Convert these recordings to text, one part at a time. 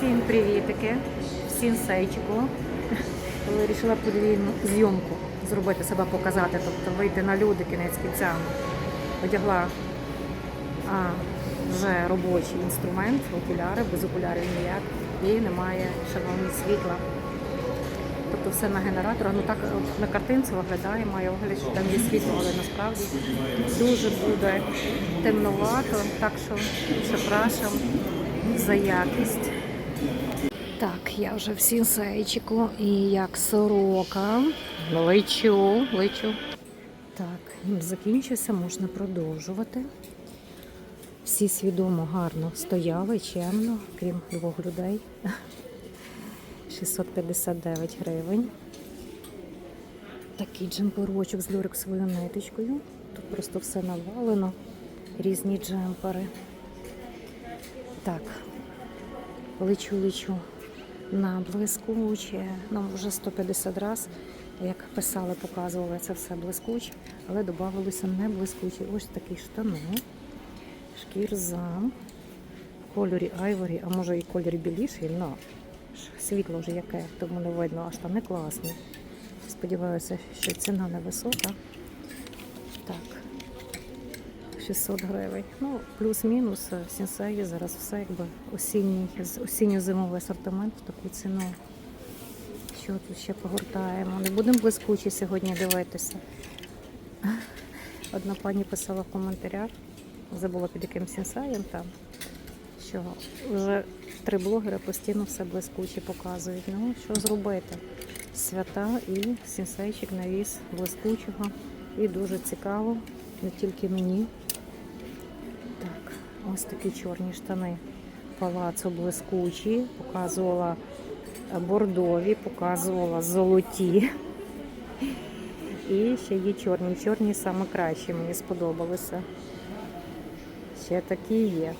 Всім привітики, всім сейчику. Вирішила подвійну зйомку зробити себе показати, тобто вийти на люди кінець кінця. Одягла а, вже робочий інструмент, окуляри, без окулярів ніяк, і немає шановні світла. Тобто все на генераторах. Ну так на картинці виглядає, має огляд, що там є світло, але насправді дуже буде темновато, так що припрашам за якість. Так, я вже в сінсейчику і як сорока. Лечу, лечу. Так, їм закінчився, можна продовжувати. Всі свідомо гарно стояли, чемно, крім двох людей. 659 гривень. Такий джемперочок з люрексовою ниточкою. Тут просто все навалено. Різні джемпери. Так, лечу, лечу на блискуче. Ну, вже 150 раз, як писали, показували це все блискуче, але додавалося не блискуче. Ось такі штани. Шкірзам. В кольорі айворі, а може і кольор біліший, але світло вже яке, тому не видно, а штани класні. Сподіваюся, що ціна невисока. Так. 600 гривень. Ну, плюс-мінус е, в сінсеї зараз все якби осінній, осінньо-зимовий асортимент в таку ціну. Що тут ще погортаємо? Не будемо блискучі сьогодні дивитися. Одна пані писала в коментарях, забула під яким сінсеєм там, що вже три блогери постійно все блискуче показують. Ну, що зробити? Свята і сінсейчик навіз блискучого. І дуже цікаво, не тільки мені. Ось такі чорні штани. Палацо блискучі, показувала бордові, показувала золоті. І ще є чорні. Чорні саме кращі, мені сподобалися. Ще такі є.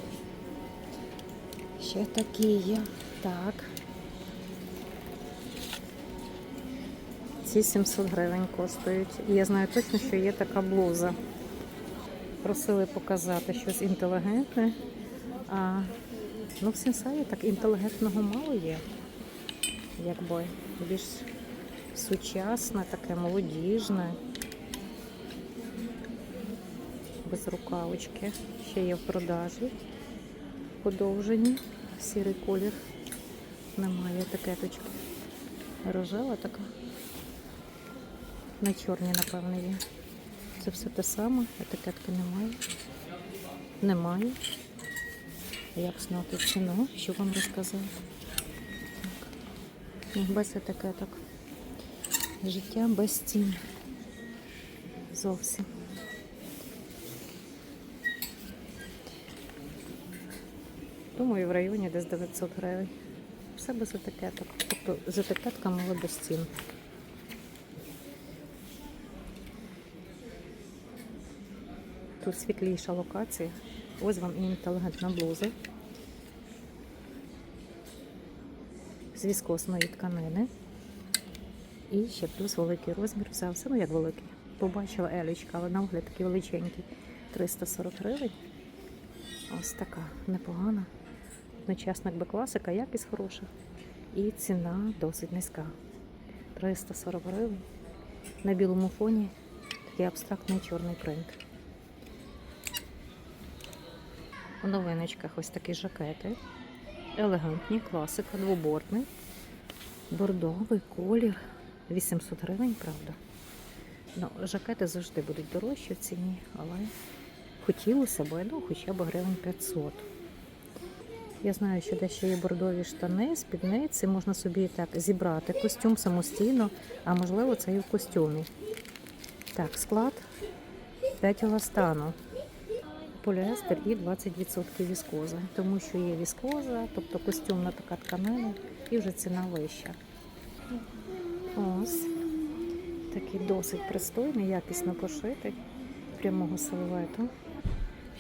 Ще такі є. Так. Ці 700 гривень коштують. І я знаю точно, що є така блуза. Просили показати щось інтелігентне. А, ну, в сенсаї так інтелігентного мало є. Якби більш сучасне, таке молодіжне. Без рукавочки. Ще є в продажі. Подовжені. Сірий колір. Немає етикеточки. Рожева така. На чорній, напевно, є. Це все те саме, етикетки немає. Немає. Як знати ціну, що вам розказати? Так. Ні, Без етикеток. Життя без цін. Зовсім. Думаю, в районі десь 900 гривень. Все без етикеток. Тобто з етикетками, але без цін. Тут світліша локація. Ось вам і інтелігентна блуза. З віскосної тканини. І ще плюс великий розмір. Все, все ну як великий. Побачила елічка, але на огляд такий величенький. 340 гривень. Ось така непогана. Одночасно якби класика, якість хороша. І ціна досить низька. 340 гривень. На білому фоні такий абстрактний чорний принт. У новиночках ось такі жакети. Елегантні, класика, двобортний. Бордовий колір. 800 гривень, правда. Ну, жакети завжди будуть дорожчі в ціні, але хотілося б, ну, хоча б гривень 500. Я знаю, що дещо є бордові штани, спідниці, можна собі так зібрати костюм самостійно, а можливо це і в костюмі. Так, склад 5 еластану поліестер і 20% віскоза. Тому що є віскоза, тобто костюмна така тканина, і вже ціна вища. Ось такий досить пристойний, якісно пошитий, прямого силуету.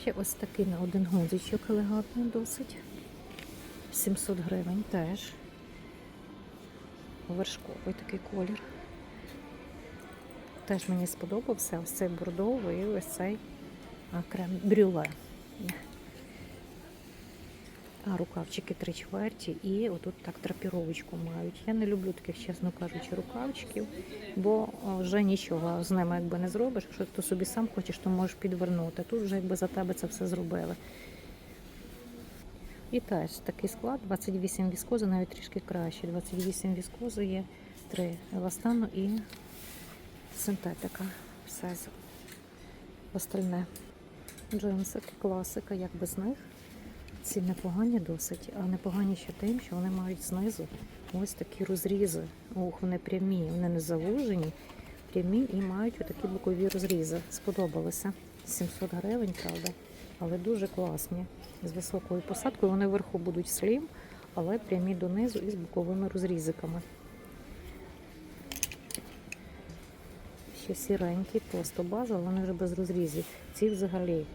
Ще ось такий на один гудзичок елегантний досить. 700 гривень теж. Вершковий такий колір. Теж мені сподобався ось цей бордовий ось цей крем брюле. А рукавчики три чверті і отут так драпіровочку мають. Я не люблю таких, чесно кажучи, рукавчиків, бо вже нічого з ними якби не зробиш. Якщо ти собі сам хочеш, то можеш підвернути. Тут вже якби за тебе це все зробили. І теж такий склад, 28 віскози, навіть трішки краще. 28 віскози є, 3 еластану і синтетика. Все остальне. Джинсики, класика, як без них. Ці непогані досить, а непогані ще тим, що вони мають знизу ось такі розрізи. Ох, вони прямі, вони не завужені, прямі і мають отакі бокові розрізи. Сподобалося. 700 гривень, правда, але дуже класні. З високою посадкою. Вони вверху будуть слім, але прямі донизу і з боковими розрізиками. Ще сіренькі, просто база, вони вже без розрізів. Ці взагалі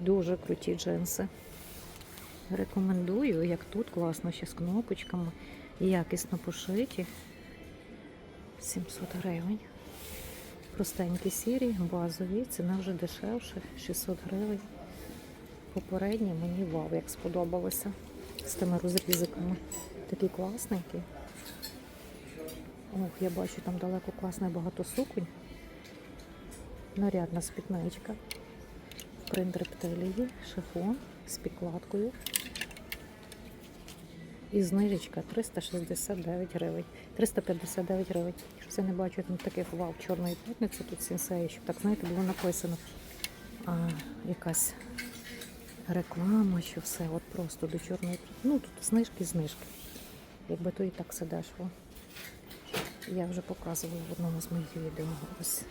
дуже круті джинси. Рекомендую, як тут класно, ще з кнопочками, якісно пошиті. 700 гривень. Простенькі сірі, базові, ціна вже дешевше, 600 гривень. Попередні мені вау, як сподобалося з тими розрізиками. Такі класненькі. Ох, я бачу там далеко класне багато суконь. Нарядна спідничка. Принт рептилії, шифон з підкладкою. І знижечка 369 гривень. 359 гривень. Я не бачу там таких вау, чорної п'ятниці, тут сенсеї, щоб так, знаєте, було написано. А, якась реклама, що все от просто до чорної. Ну, тут знижки, знижки. Якби то і так все дешево. Я вже показувала в одному з моїх відео. Ось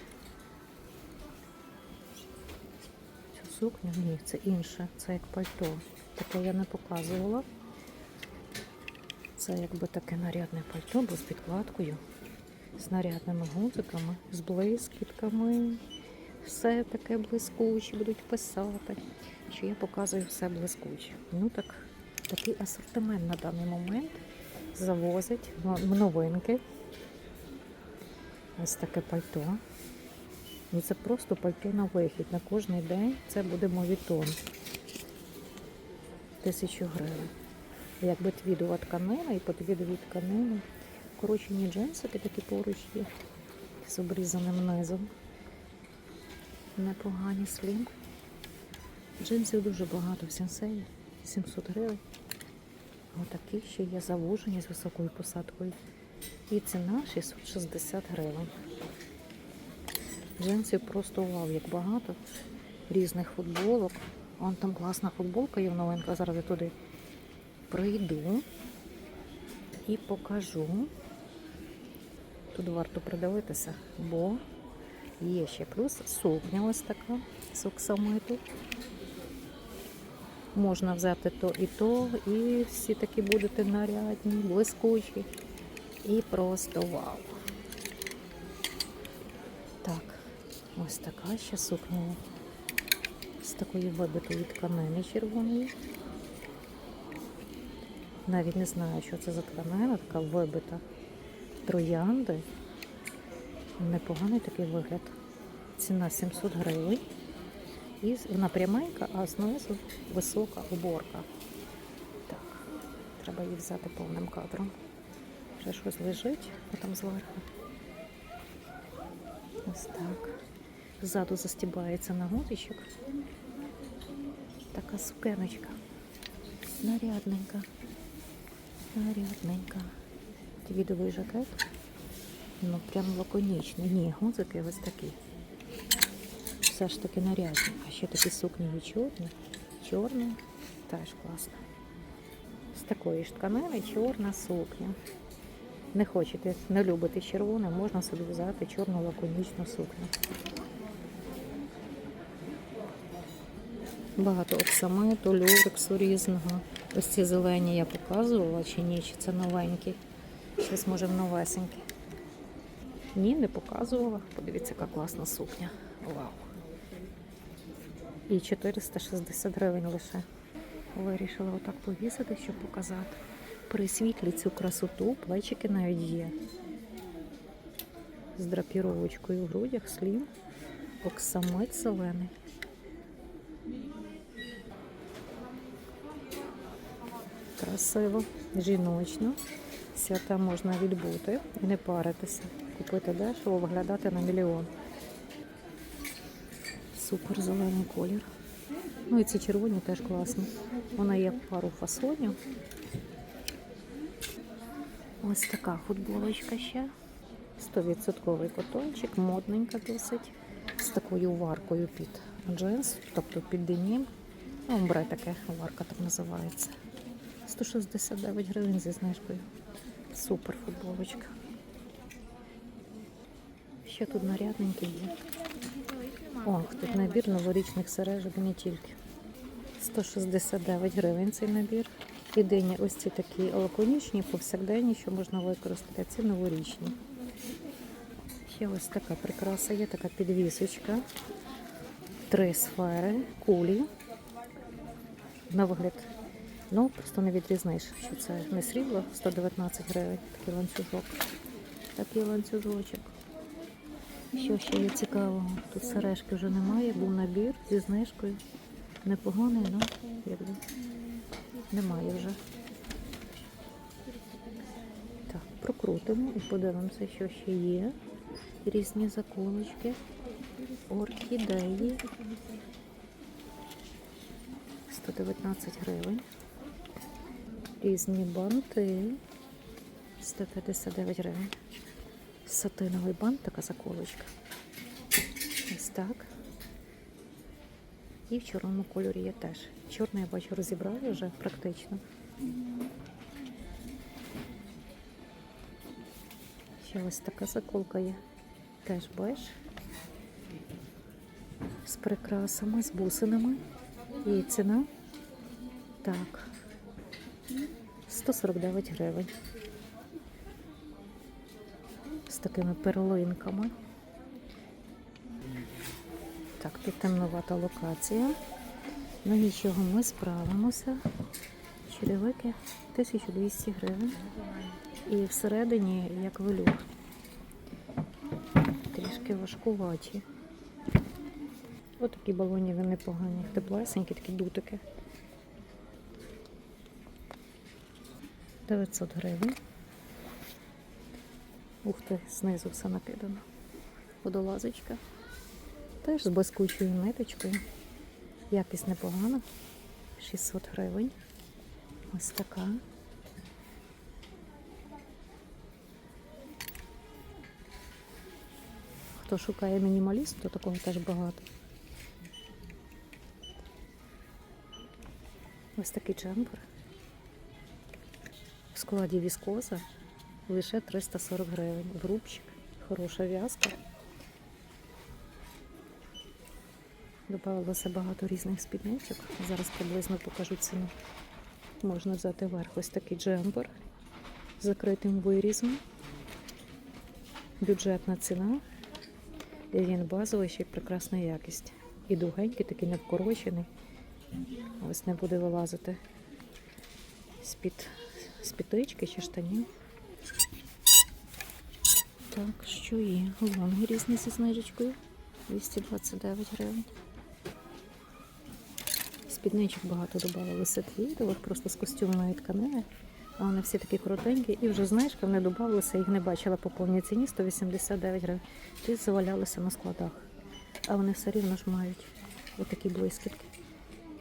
цю сукню. Ні, це інше, це як пальто. Таке я не показувала. Це якби таке нарядне пальто, бо з підкладкою, з нарядними гудзиками, з блискітками. Все таке блискуче, будуть писати, що я показую все блискуче. Ну так, такий асортимент на даний момент завозять в новинки. Ось таке пальто. Ну це просто пальто на вихід. На кожний день це буде мовітон. Тисячу гривень. Якби твідова тканина і по твідовій тканині. Вкорочені джинсики такі поруч є. З обрізаним низом. Непогані слім. Джинсів дуже багато в сенсеї. 700 гривень. Отакі ще є завужені з високою посадкою. І ціна 660 гривень. Джинсів просто вау, як багато. Різних футболок. Вон там класна футболка є в новинках. Зараз я туди прийду і покажу. Тут варто придивитися, бо є ще плюс сукня ось така з оксамиту. Можна взяти то і то, і всі такі будете нарядні, блискучі. І просто вау. Так, ось така ще сукня. З такої вибитої тканини червоної. Навіть не знаю, що це за тканина, така вибита. Троянди. Непоганий такий вигляд. Ціна 700 гривень. І вона пряменька, а знизу висока уборка. Так, треба її взяти повним кадром. Ще щось лежить там зверху. Ось так. Ззаду застібається на гудочок. Така сукеночка. Нарядненька. Нарядненька. Твідовий жакет. Ну, прям лаконічний. Ні, гудзики ось такі. Все ж таки нарядні. А ще такі сукні є чорні. Чорна. Теж класно. З такої ж тканини чорна сукня. Не хочете, не любите червоне, можна собі взяти чорну лаконічну сукню. Багато оксамиту, люрексу різного. Ось ці зелені я показувала чи ні, чи це новенькі. Щось може новесеньке. Ні, не показувала. Подивіться, яка класна сукня. Вау. І 460 гривень лише. Вирішила отак повісити, щоб показати. При світлі цю красоту плечики навіть є. З драпіровочкою в грудях, слім, оксамит зелений. Красиво, жіночно. Свята можна відбути і не паритися. Купити дешево, виглядати на мільйон. Супер зелений колір. Ну і ці червоні теж класні. Вона є пару фасонів. Ось така футболочка ще. 100% котончик, модненька досить. З такою варкою під джинс, тобто під денім. Ну, Омбре таке, варка так називається. 169 гривень зі знижкою. Супер футболочка. Ще тут нарядненький є. Ох, тут набір новорічних сережок не тільки. 169 гривень цей набір. Єдині ось ці такі лаконічні, повсякденні, що можна використати, ці новорічні. Ще ось така прикраса є, така підвісочка. Три сфери, кулі. На вигляд. Ну, просто не відрізниш, що це не срібло, 119 гривень, такий ланцюжок. Такий ланцюжочок. Що ще є цікавого? Тут сережки вже немає, був набір зі знижкою. Непоганий, ну, якби немає вже. Так, прокрутимо і подивимося, що ще є. Різні заколочки, орхідеї. 119 гривень. Різні банти. 159 гривень. Сатиновий бант, така заколочка. Ось так. І в чорному кольорі є теж. Чорний, я бачу, розібрали вже практично. Ще ось така заколка є. Теж беж. З прикрасами, з бусинами. І ціна так. 149 гривень. З такими перлинками. Так, тут темнувата локація. Ну нічого, ми справимося. Черевики 1200 гривень. І всередині як велюр. Трішки важкуваті. Отакі балоні вони непогані. Теплесенькі, такі дутики. 900 гривень. Ух ти, знизу все накидано. Водолазочка. Теж з блискучою ниточкою. Якість непогана. 600 гривень. Ось така. Хто шукає мінімаліст, то такого теж багато. Ось такий джемпер. Складі віскоза лише 340 гривень. Грубчик, хороша в'язка. Добавилося багато різних спідничок. Зараз приблизно покажу ціну. Можна взяти верх ось такий джемпер з закритим вирізом. Бюджетна ціна. І він базовий, ще й прекрасна якість. І довгенький, такий не вкорочений. Ось не буде вилазити з-під з пітички чи штанів. Так, що є? Лонги різні зі знижечкою. 229 гривень. Спідничок багато додавали сетвідових, просто з костюмної тканини. А вони всі такі коротенькі. І вже знижка вони додавалися, їх не бачила по повній ціні 189 гривень. Ті завалялися на складах. А вони все рівно ж мають отакі блискітки.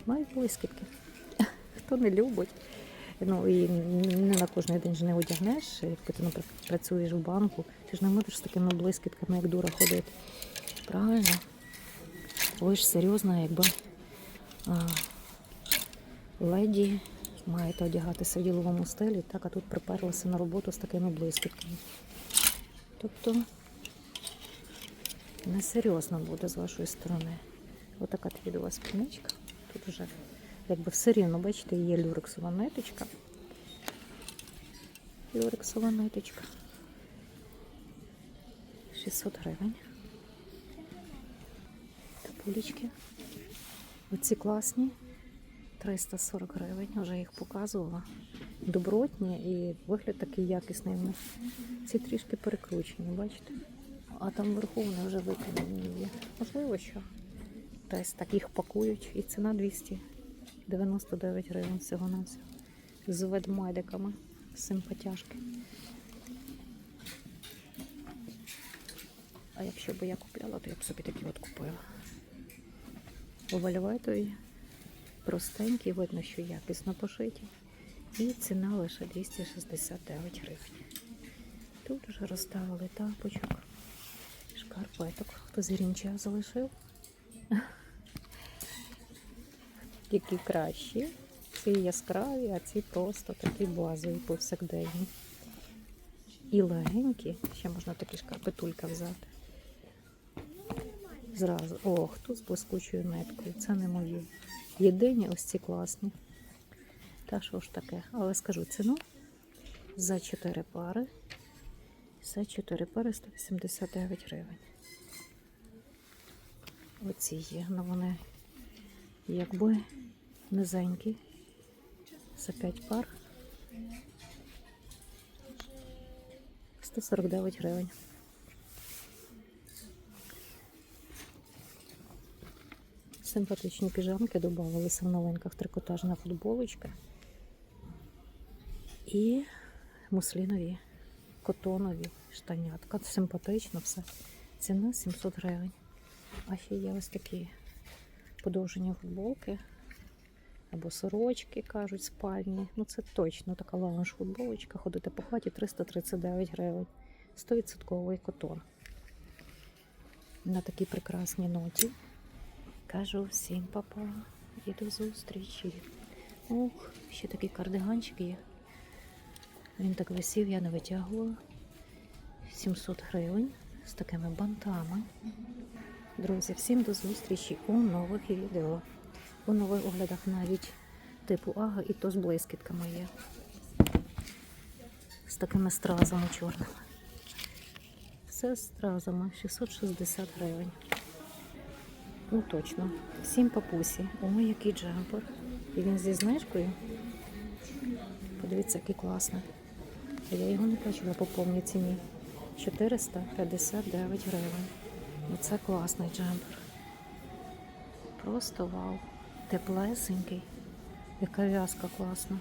Мають блискітки. Хто не любить. Ну і не на кожен день ж не одягнеш, якби ти наприклад, працюєш в банку, ти ж не можеш з такими блискітками, як дура, ходити. Правильно? Ви ж серйозно, якби а, леді маєте одягатися в діловому стилі, так, а тут приперлися на роботу з такими блискітками. Тобто несерйозно буде з вашої сторони. Отака твідова спідничка. Тут вже якби все рівно, бачите, є люрексова ниточка. Люрексова ниточка. 600 гривень. Тапулечки. Оці класні. 340 гривень, вже їх показувала. Добротні і вигляд такий якісний в них. Ці трішки перекручені, бачите? А там вверху вони вже виконані є. Можливо, що десь так їх пакують. І ціна 299 гривень всього на всього. з ведмедиками. Симпатяшки. А якщо б я купляла, то я б собі такі от купила. У вельветові простенькі, видно, що якісно пошиті. І ціна лише 269 гривень. Тут вже розставили тапочок, шкарпеток. Хто з залишив? Які кращі. Ці яскраві, а ці просто такі базові повсякденні. І легенькі. Ще можна такі шкарпетулька взяти. Зразу. Ох, тут з блискучою неткою. Це не мої. Єдині ось ці класні. Та що ж таке? Але скажу ціну за 4 пари. За 4 пари 189 гривень. Оці є, ну вони якби низенькі. За 5 пар. 149 гривень. Симпатичні піжамки додавалися в новинках трикотажна футболочка і муслінові котонові штанятка. Симпатично все. Ціна 700 гривень. А ще є ось такі подовжені футболки або сорочки, кажуть, спальні. Ну це точно така лаунж футболочка. Ходити по хаті 339 гривень. 100% котон. На такій прекрасній ноті. Кажу всім папа і до зустрічі. Ох, ще такий кардиганчик є. Він так висів, я не витягувала. 700 гривень з такими бантами. Друзі, всім до зустрічі у нових відео. У нових оглядах навіть типу ага, і то з блискітками є. З такими стразами чорними. Все стразами 660 гривень. Ну точно. Всім папусі. Ой, який джемпер. І він зі знижкою. Подивіться, який класний. Я його не бачила по повній ціні. 459 гривень. Оце класний джемпер. Просто вау. Теплесенький. Яка в'язка класна.